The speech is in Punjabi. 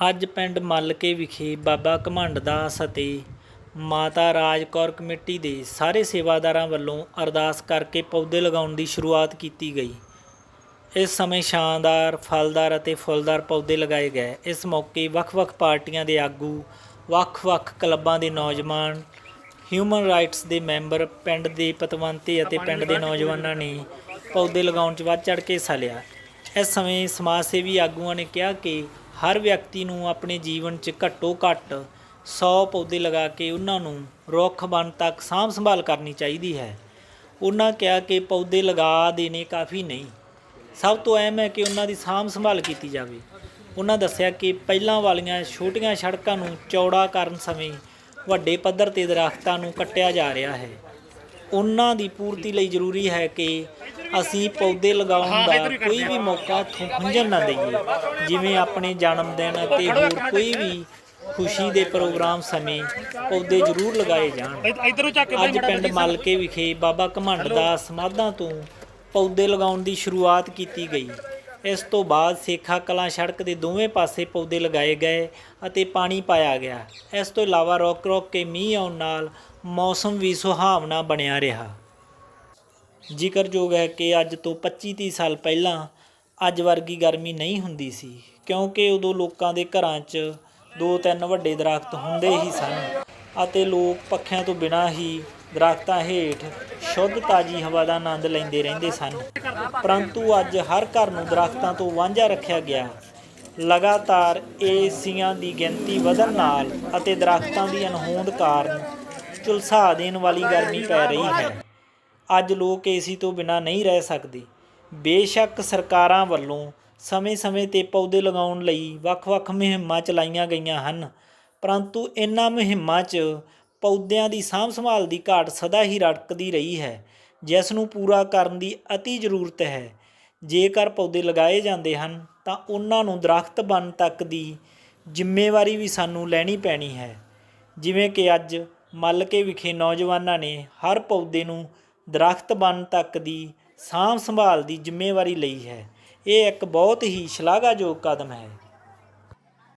ਅੱਜ ਪਿੰਡ ਮੱਲਕੇ ਵਿਖੇ ਬਾਬਾ ਘਮੰਡ ਦਾਸ ਅਤੇ ਮਾਤਾ ਰਾਜ ਕੌਰ ਕਮੇਟੀ ਦੇ ਸਾਰੇ ਸੇਵਾਦਾਰਾਂ ਵੱਲੋਂ ਅਰਦਾਸ ਕਰਕੇ ਪੌਦੇ ਲਗਾਉਣ ਦੀ ਸ਼ੁਰੂਆਤ ਕੀਤੀ ਗਈ। ਇਸ ਸਮੇਂ ਸ਼ਾਨਦਾਰ, ਫਲਦਾਰ ਅਤੇ ਫੁੱਲਦਾਰ ਪੌਦੇ ਲਗਾਏ ਗਏ। ਇਸ ਮੌਕੇ ਵੱਖ-ਵੱਖ ਪਾਰਟੀਆਂ ਦੇ ਆਗੂ, ਵੱਖ-ਵੱਖ ਕਲੱਬਾਂ ਦੇ ਨੌਜਵਾਨ, ਹਿਊਮਨ ਰਾਈਟਸ ਦੇ ਮੈਂਬਰ, ਪਿੰਡ ਦੇ ਪਤਵੰਤੇ ਅਤੇ ਪਿੰਡ ਦੇ ਨੌਜਵਾਨਾਂ ਨੇ ਪੌਦੇ ਲਗਾਉਣ 'ਚ ਵੱਧ ਚੜ੍ਹ ਕੇ ਹਿੱਸਾ ਲਿਆ। ਇਸ ਸਮੇਂ ਸਮਾਜ ਸੇਵੀ ਆਗੂਆਂ ਨੇ ਕਿਹਾ ਕਿ ਹਰ ਵਿਅਕਤੀ ਨੂੰ ਆਪਣੇ ਜੀਵਨ 'ਚ ਘੱਟੋ ਘੱਟ 100 ਪੌਦੇ ਲਗਾ ਕੇ ਉਹਨਾਂ ਨੂੰ ਰੁੱਖ ਬਣ ਤੱਕ ਸਾਂਭ ਸੰਭਾਲ ਕਰਨੀ ਚਾਹੀਦੀ ਹੈ। ਉਹਨਾਂ ਕਿਹਾ ਕਿ ਪੌਦੇ ਲਗਾ ਦੇਣੇ ਕਾਫੀ ਨਹੀਂ। ਸਭ ਤੋਂ ਅਹਿਮ ਹੈ ਕਿ ਉਹਨਾਂ ਦੀ ਸਾਂਭ ਸੰਭਾਲ ਕੀਤੀ ਜਾਵੇ। ਉਹਨਾਂ ਦੱਸਿਆ ਕਿ ਪਹਿਲਾਂ ਵਾਲੀਆਂ ਛੋਟੀਆਂ ਸੜਕਾਂ ਨੂੰ ਚੌੜਾ ਕਰਨ ਸਮੇਂ ਵੱਡੇ ਪੱਧਰ ਤੇ ਦਰਖਤਾਂ ਨੂੰ ਕੱਟਿਆ ਜਾ ਰਿਹਾ ਹੈ। ਉਹਨਾਂ ਦੀ ਪੂਰਤੀ ਲਈ ਜ਼ਰੂਰੀ ਹੈ ਕਿ ਅਸੀਂ ਪੌਦੇ ਲਗਾਉਣ ਦਾ ਕੋਈ ਵੀ ਮੌਕਾ ਉੱਥੋਂ ਖੁੰਝਣ ਨਾ ਦਈਏ। ਜਿਵੇਂ ਆਪਣੇ ਜਨਮ ਦਿਨ ਅਤੇ ਹੋਰ ਕੋਈ ਵੀ ਖੁਸ਼ੀ ਦੇ ਪ੍ਰੋਗਰਾਮ ਸਮੇਂ ਪੌਦੇ ਜ਼ਰੂਰ ਲਗਾਏ ਜਾਣ। ਇਧਰੋਂ ਚੱਕ ਅੱਜ ਪਿੰਡ ਮਲਕੇ ਵਿਖੇ ਬਾਬਾ ਘਮੰਡ ਦਾ ਸਮਾਧਾਂ ਤੋਂ ਪੌਦੇ ਲਗਾਉਣ ਦੀ ਸ਼ੁਰੂਆਤ ਕੀਤੀ ਗਈ। ਇਸ ਤੋਂ ਬਾਅਦ ਸੇਖਾ ਕਲਾਂ ਸੜਕ ਦੇ ਦੋਵੇਂ ਪਾਸੇ ਪੌਦੇ ਲਗਾਏ ਗਏ ਅਤੇ ਪਾਣੀ ਪਾਇਆ ਗਿਆ। ਇਸ ਤੋਂ ਇਲਾਵਾ ਰੋਕ ਰੋਕ ਕੇ ਮੀਂਹ ਆਉਣ ਨਾਲ ਮੌਸਮ ਵੀ ਸੁਹਾਵਣਾ ਬਣਿਆ ਰਿਹਾ। ਜ਼ਿਕਰਯੋਗ ਹੈ ਕਿ ਅੱਜ ਤੋਂ 25-30 ਸਾਲ ਪਹਿਲਾਂ ਅੱਜ ਵਰਗੀ ਗਰਮੀ ਨਹੀਂ ਹੁੰਦੀ ਸੀ, ਕਿਉਂਕਿ ਉਦੋਂ ਲੋਕਾਂ ਦੇ ਘਰਾਂ 'ਚ ਦੋ ਤਿੰਨ ਵੱਡੇ ਦਰਖਤ ਹੁੰਦੇ ਹੀ ਸਨ ਅਤੇ ਲੋਕ ਪੱਖਿਆਂ ਤੋਂ ਬਿਨਾਂ ਹੀ ਦਰਖਤਾਂ ਹੇਠ ਸ਼ੁੱਧ ਤਾਜ਼ੀ ਹਵਾ ਦਾ ਆਨੰਦ ਲੈਂਦੇ ਰਹਿੰਦੇ ਸਨ। ਪਰੰਤੂ ਅੱਜ ਹਰ ਘਰ ਨੂੰ ਦਰਖਤਾਂ ਤੋਂ ਵਾਂਝਾ ਰੱਖਿਆ ਗਿਆ। ਲਗਾਤਾਰ ਏਸੀਆਂ ਦੀ ਗਿਣਤੀ ਵਧਣ ਨਾਲ ਅਤੇ ਦਰਖਤਾਂ ਦੀ ਅਣਹੋਂਦ ਕਾਰਨ ਝੁਲਸਾ ਦੇਣ ਵਾਲੀ ਗਰਮੀ ਪੈ ਰਹੀ ਹੈ। ਅੱਜ ਲੋਕ ਏਸੀ ਤੋਂ ਬਿਨਾਂ ਨਹੀਂ ਰਹਿ ਸਕਦੇ। ਬੇਸ਼ੱਕ ਸਰਕਾਰਾਂ ਵੱਲੋਂ ਸਮੇਂ-ਸਮੇਂ ਤੇ ਪੌਦੇ ਲਗਾਉਣ ਲਈ ਵੱਖ-ਵੱਖ ਮੁਹਿੰਮਾਂ ਚਲਾਈਆਂ ਗਈਆਂ ਹਨ, ਪਰੰਤੂ ਇਨ੍ਹਾਂ ਮੁਹਿੰਮਾਂ 'ਚ ਪੌਦਿਆਂ ਦੀ ਸਾਂਭ ਸੰਭਾਲ ਦੀ ਘਾਟ ਸਦਾ ਹੀ ਰੜਕਦੀ ਰਹੀ ਹੈ, ਜਿਸ ਨੂੰ ਪੂਰਾ ਕਰਨ ਦੀ ਅਤੀ ਜ਼ਰੂਰਤ ਹੈ। ਜੇਕਰ ਪੌਦੇ ਲਗਾਏ ਜਾਂਦੇ ਹਨ, ਤਾਂ ਉਹਨਾਂ ਨੂੰ ਦਰਖਤ ਬਣਨ ਤੱਕ ਦੀ ਜ਼ਿੰਮੇਵਾਰੀ ਵੀ ਸਾਨੂੰ ਲੈਣੀ ਪੈਣੀ ਹੈ। ਜਿਵੇਂ ਕਿ ਅੱਜ ਮੱਲਕੇ ਵਿਖੇ ਨੌਜਵਾਨਾਂ ਨੇ ਹਰ ਪੌਦੇ ਨੂੰ ਦਰਖਤ ਬਣ ਤੱਕ ਦੀ ਸਾਂਭ ਸੰਭਾਲ ਦੀ ਜ਼ਿੰਮੇਵਾਰੀ ਲਈ ਹੈ। ਇਹ ਇੱਕ ਬਹੁਤ ਹੀ ਸ਼ਲਾਘਾਯੋਗ ਕਦਮ ਹੈ।